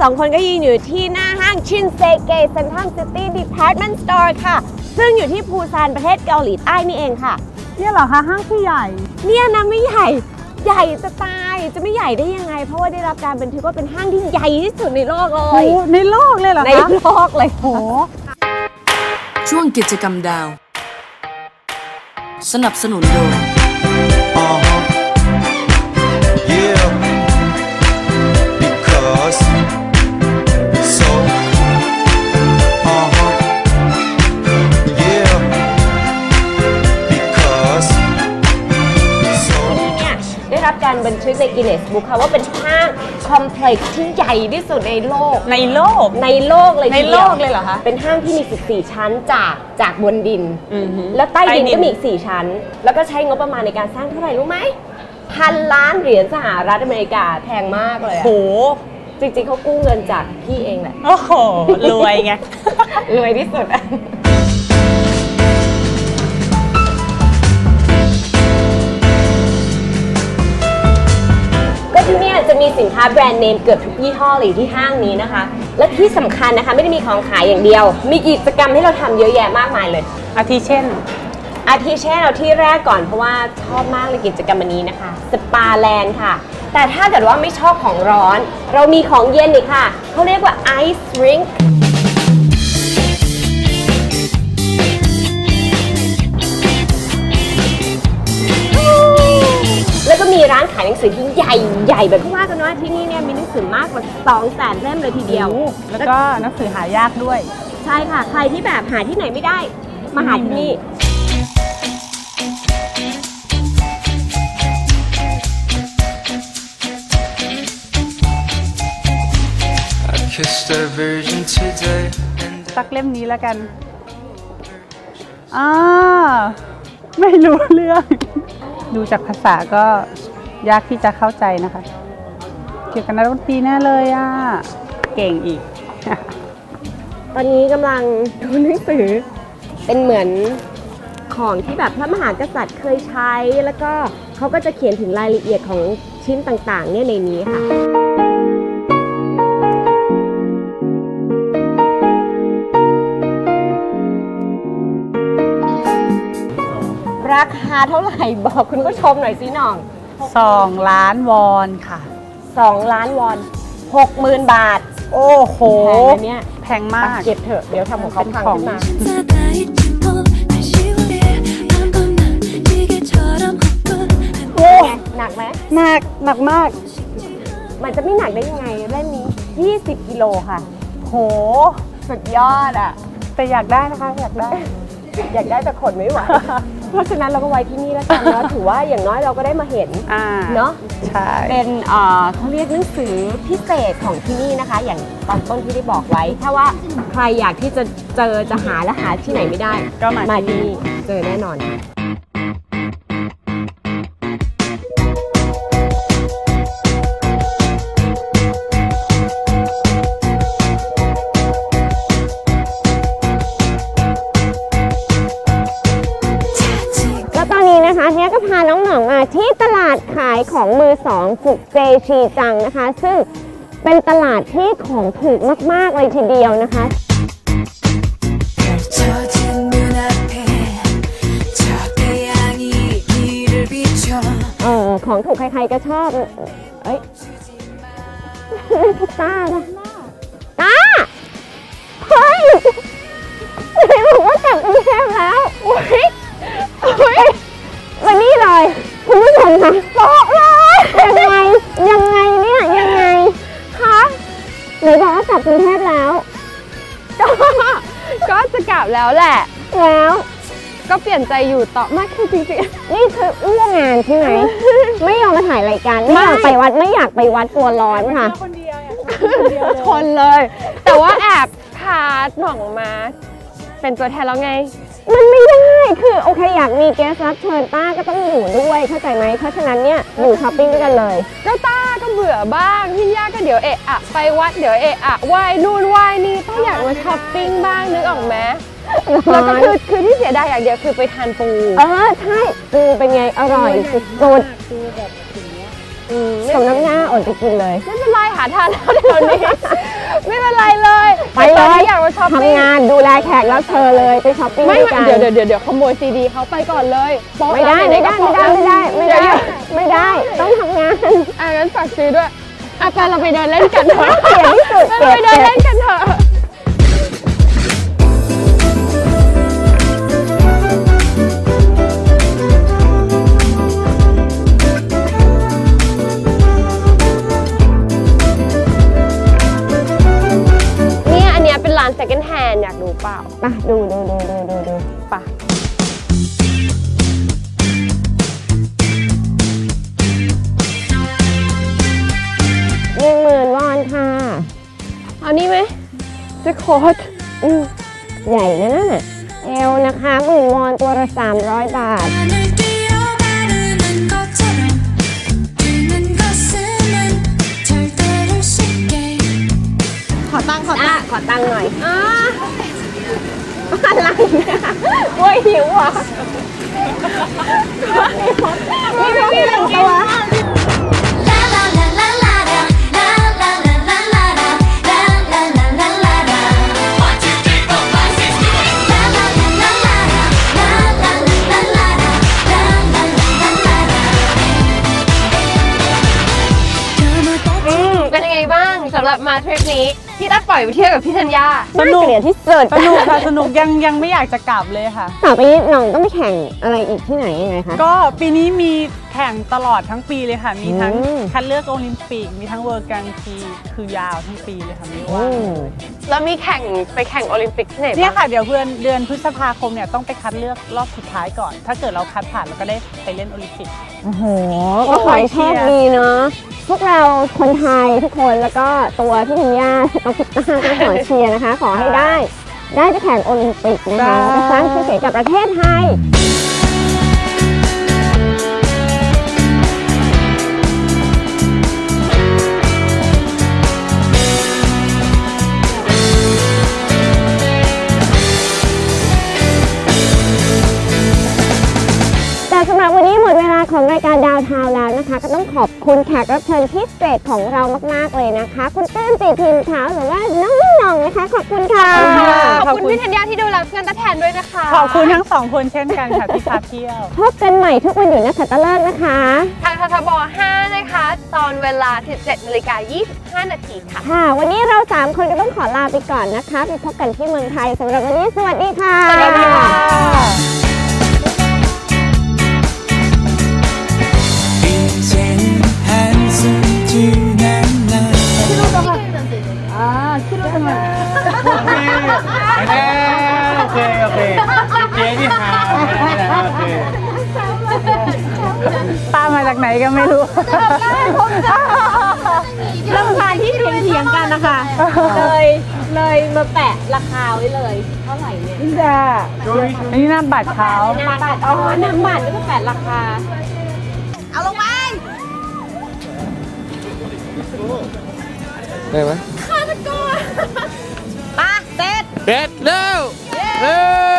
สองคนก็ยืนอยู่ที่หน้าห้างชินเซเกเซ็นทรัลซิตี้ดีพาร์ตเมนต์สโตร์ค่ะ ซึ่งอยู่ที่ปูซานประเทศเกาหลีใต้นี่เองค่ะ เนี่ยเหรอคะห้างที่ใหญ่ เนี่ยนะไม่ใหญ่ ใหญ่จะตายจะไม่ใหญ่ได้ยังไง เพราะว่าได้รับการบันทึกว่าเป็นห้างที่ใหญ่ที่สุดในโลกเลโอ้ย ในโลกเลยเหรอในคะโลกเลยโห ช่วงกิจกรรมดาว สนับสนุนโดย บันทึกในกินเนสบุ๊กค่ะว่าเป็นห้างคอมเพล็กซ์ที่ใหญ่ที่สุดในโลก ในโลก ในโลกเลยในทีดีวโลกเลยเหรอคะ เป็นห้างที่มี 14 ชั้นจากจากบนดิน อือหือแล้วใต้ดินใต้ดิน ก็มีอีก 4 ชั้น แล้วก็ใช้งบประมาณในการสร้างเท่าไหร่รู้ไหมพันล้านเหรียญสหรัฐอเมริกาแพงมากเลยอะโหจริงๆเขากู้เงินจากพี่เองแหละ โอ้โหรวยไง รวยที่สุดอะ ที่เนี่ยจะมีสินค้าแบรนด์เนมเกือบทุกยี่ห้อเลยที่ห้างนี้นะคะ และที่สำคัญนะคะไม่ได้มีของขายอย่างเดียว มีกิจกรรมให้เราทำเยอะแยะมากมายเลย อาทิเช่น อาทิเช่นเอาที่แรกก่อนเพราะว่าชอบมากเลยกิจกรรมอันนี้นะคะ สปาแลนด์ค่ะ แต่ถ้าเกิดว่าไม่ชอบของร้อน เรามีของเย็นอีกค่ะเขาเรียกว่าไอซ์ริงแมีร้านขายหนังสือที่ใหญ่ใหญ่แบบที่ว่ากันว่าที่นี่เนี่ยมีหนังสือมากกว่า2แสนเล่มเลยทีเดียว แล้วก็หนังสือหายากด้วย ใช่ค่ะ ใครที่แบบหาที่ไหนไม่ได้ มาหาที่นี่ I kissed a virgin today and สักเล่มนี้แล้วกัน อ่า ไม่รู้เรื่อง ดูจากภาษาก็ยากที่จะเข้าใจนะคะ เกี่ยวกับนักดนตรีแน่เลยอะ เก่งอีก ตอนนี้กำลังดูหนังสือ เป็นเหมือนของที่แบบพระมหากษัตริย์เคยใช้ แล้วก็เขาก็จะเขียนถึงรายละเอียดของชิ้นต่างๆ เนี่ยในนี้ค่ะ ราคาเท่าไหร่บอกคุณผู้ชมหน่อยสิหน่อง สองล้านวอนค่ะ 2 ล้านวอน 60,000 บาทโอ้โห แพงเนี่ยแพงมาก เก็บเถอะ เดี๋ยวทำของเขาพังขึ้นมา โอ้หนักไหม หนักหนักมาก มันจะไม่หนักได้ยังไงเล่นนี้ 20 กิโลค่ะ โห สุดยอดอะ แต่อยากได้นะคะ อยากได้ อยากได้แต่ขนไม่ไหว เพราะฉะนั้นเราก็ไว้ที่นี่แล้วกันเนาะถือว่าอย่างน้อยเราก็ได้มาเห็นอ่าเนาะใช่เป็นเอ่อเขาเรียกหนังสือพิเศษของที่นี่นะคะ อย่างตอนต้นที่ได้บอกไว้ ถ้าว่าใครอยากที่จะเจอจะหาและหาที่ไหนไม่ได้ก็มามาที่ที่นี่นี่เจอแน่นอน ของมือสองฝึกเจชีจังนะคะ ซึ่งเป็นตลาดที่ของถูกมาก ๆ เลยทีเดียวนะคะ เออของถูกใคร ๆ ก็ชอบ เอ้ยตาตาเฮ้ยไหนบอกว่ากลับกรุงเทพแล้วโอ้ยโอ้ยวันนี้เลย คุณผู้ชมคะโต๊ะเลย ยังไงยังไงเนี่ยยังไงคะไหนบอกว่ากลับกรุงเทพแล้ว ก็ก็จะกลับแล้วแหละ แล้ว ก็เปลี่ยนใจอยู่ต่อไมากคือจริงนี่คือเรื่องงานใช่ไหมไม่ยอมมาถ่ายรายการไม่อยากไปวัดไม่อยากไปวัดกลัวร้อนค่ะๆคนเลย แต่ว่าแอบพาหน่องมา เป็นตัวแทนแล้วไง มันไม่ได้คือโอเคอยากมีแกสรับเชิญต้าก็ต้องอยู่ด้วยเข้าใจไหมเพราะฉะนั้นเนี่ยอยู่ช้อปปิ้งด้วยกันเลย เจ้าต้าก็เบื่อบ้างพี่ย่าก็เดี๋ยวเอะอะไปวัดเดี๋ยวเอะอะไหว้นู่นไหว้นี่ต้าอยากมาช้อปปิ้งบ้างนึกออกไหมแล้วก็คือคือที่เสียดายอย่างเดียวคือไปทานปูเออใช่ปูเป็นไงอร่อยสุดๆอืมสมน้ำหน้าอดจะกินเลยไม่เป็นไร หาทานแล้วเดี๋ยวนี้ ไม่เป็นไรเลยไปเลแต่ตอนยนี้อยากมาช้อปปิ้งทำงานดูแลแขกรับเชิญเลยไปช้อปปิ้งไม่ด้วยกันเดี๋ยวเดี๋ยวเดี๋ยวเดี๋ยวขโมยซีดีเขาไปก่อนเลยโป๊ะไม่ได้แล้วไม่ได้ไม่ได้ไม่ได้ไม่ได้เยวไม่ได้ต้องทำงาน อะงั้นฝากซื้อด้วยอะไปเราไปเดินเล่นกันเถอะเสียที่สุดไปเราไปเดินเก็บเล่นกันเถอะ อานี้ไหมจะโอตอืมใหญ่นะนั่นน่ะเอวนะคะหมื่นวอนตัวละสามร้อยบาท ขอตังขอตังขอตังหน่อยอ่าอะไรเนี่ยโอ้ยหิวอะไม่ไม่ไม่ลงตัว นี้ที่ตัดปล่อยไปเที่ยวกับพี่ธัญญาสนุกาเกลียดที่สุดสนุกค่ะสนุกยังยังไม่อยากจะกลับเลยค่ะต่อไปนี้น้องต้องไปแข่งอะไรอีกที่ไหนยังไงคะก็ปีนี้มีแข่งตลอดทั้งปีเลยค่ะ มีทั้งอืมคัดเลือกโอลิมปิก มีทั้งเวิร์กังคีคือยาวทั้งปีเลยค่ะไม่อืว่างมแล้วมีแข่งไปแข่งโอลิมปิกที่ไหนเนี่ยบ้างค่ะเดี๋ยวเพื่อนเดือนพฤษภาคมเนี่ยต้องไปคัดเลือกรอบสุดท้ายก่อน ถ้าเกิดเราคัดผ่านเราก็ได้ไปเล่นโอลิมปิกโอ้โหก็ขอให้โชคดีเนาะ พวกเราคนไทยทุกคนแล้วก็ตัวพี่ธัญญาต้องพิต้าก็ขอเชียร์นะคะ ขอให้ได้ ได้ไปแข่งโอลิมปิกนะคะสร้างชื่อเสียงกับประเทศไทย ของรายการดาวทาวน์แล้วนะคะ ก็ต้องขอบคุณแขกรับเชิญพิเศษของเรามาก ๆ เลยนะคะ คุณตื้นจิตพิมพ์เช้าหรือว่าน้องหน่องนะคะ ขอบคุณค่ะ ขอบคุณพี่ธัญญาที่ดูแลเพื่อนตะแทนด้วยนะคะ ขอบคุณทั้งสองคนเช่นกันค่ะที่พาเที่ยว พบกันใหม่ทุกวันหยุดนักขัตฤกษ์นะคะ ทางททบ 5 นะคะ ตอนเวลา 17นาฬิกา25 นาทีค่ะ ค่ะ วันนี้เราสามคนก็ต้องขอลาไปก่อนนะคะ ไปพบกันที่เมืองไทยสำหรับวันนี้สวัสดีค่ะ สวัสดีค่ะ ตามมาจากไหนก็ไม่รู้เริ่มการที่เถียงเถียงกันนะคะ เลยเลยมาแปะราคาไว้เลยเท่าไหร่เนี่ยนี่จ้าอันนี้หน้าบัตรเขานำบัตรอ๋อนำบัตรก็แปะราคาได้ไหมมาเสร็จเด็ดเร็วเร็ว